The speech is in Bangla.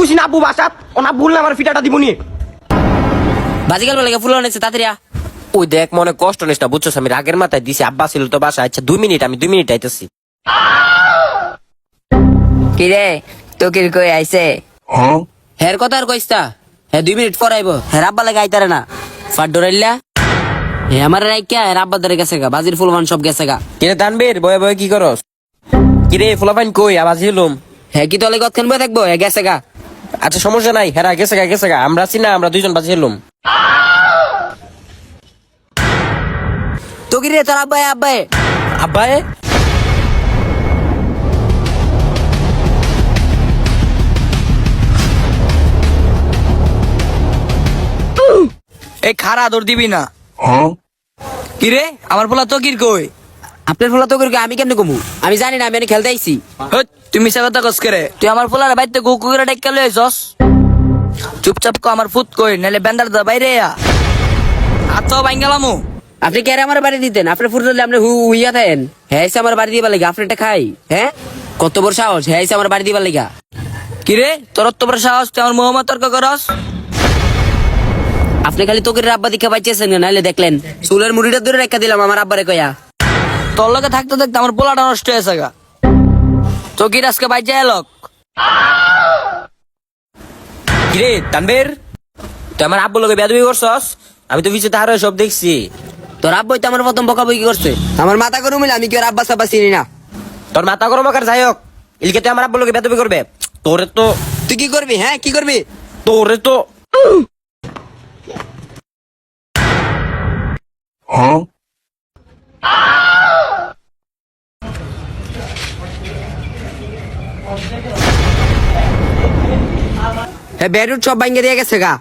কুছি না আব্বু বাসাত? ও না ভুল না আমার ফিটাটা দিব নি বাজিকাল বলে ফুল আনেছে তাড়াতাড়ি আ। ওই দেখ মনে কষ্ট নিস না বুঝছস আমি রাগের মাথায় দিছি আব্বা ছিল তো বাসা আচ্ছা দুই মিনিট আমি দুই মিনিট আইতেছি। কিরে তোকির কই আইছে? হের কথা আর কইস্তা হ্যাঁ দুই মিনিট পর আইবো হ্যাঁ আব্বা লাগে আইতারে না। ফাট ডরাইলা হে আমার রাইকা হ্যাঁ আব্বা ধরে গেছে গা বাজির ফুলবান সব গেছে গা। কিরে তানবীর বয়ে বয়ে কি করস? কিরে ফুলাবান কই আবাজ হিলুম হ্যাঁ কি তলে গতখান বয়ে থাকব? হ্যাঁ গেছে গা। আচ্ছা সমস্যা নাই। হেরা গেছে গা গেছে গা। আমরা আছি না আমরা দুইজন বাজি হিলুম তো কি রে তোর আব্বাই আব্বাই। আব্বাই? এই খারা দৌড় দিবি না। কিরে আমার পোলা তো কির কই? আপনার ফুলা তো করি আমি কেমনে কমু? আমি জানি না আমি এনে খেলতে আইছি। তুমি সে কথা কস করে? তুই আমার পোলার বাড়িতে গু কুকুরে ডেকে লই আইছস চুপচাপ কো আমার ফুট কই নালে বেন্দার দা বাইরে আ আতো বাইঙ্গালামু আপনি কে আমার বাড়ি দিতেন? আপনার ফুট ধরলে আপনি হু হুইয়া থাকেন। হ্যাঁ এসে আমার বাড়ি দিবার লাগে আপনি এটা খাই হ্যাঁ কত বড় সাহস হ্যাঁ এসে আমার বাড়ি দিবার লাগা। কিরে তোর তো বড় সাহস তুই আমার মোহাম্মদ তর্ক করস? আপনি খালি তোকে আব্বা দিকে পাইছেন না নাহলে দেখলেন। চুলের মুড়িটা ধরে রেখা দিলাম আমার আব্বারে কয়া। তোর লগে থাকতে থাকতে আমার পোলাটা নষ্ট হয়েছে গা। তো কি আজকে বাইজা এলক কিরে তানবের তুই আমার আব্বু লোকে বেদবি করছস? আমি তো পিছিয়ে তাহার সব দেখছি। তোর আব্বই তো আমার প্রথম বকাবকি করছে। আমার মাথা করে মিলে আমি কি ওর আব্বা সাব্বা চিনি না? তোর মাথা গরম আকার যাই হোক ইলকে তুই আমার আব্বু লোকে বেদবি করবে। তোরে তো তুই কি করবি হ্যাঁ? কি করবি? তোরে তো হ্যাঁ বেডরুট সব ভাঙ্গে দিয়ে গেছে গা।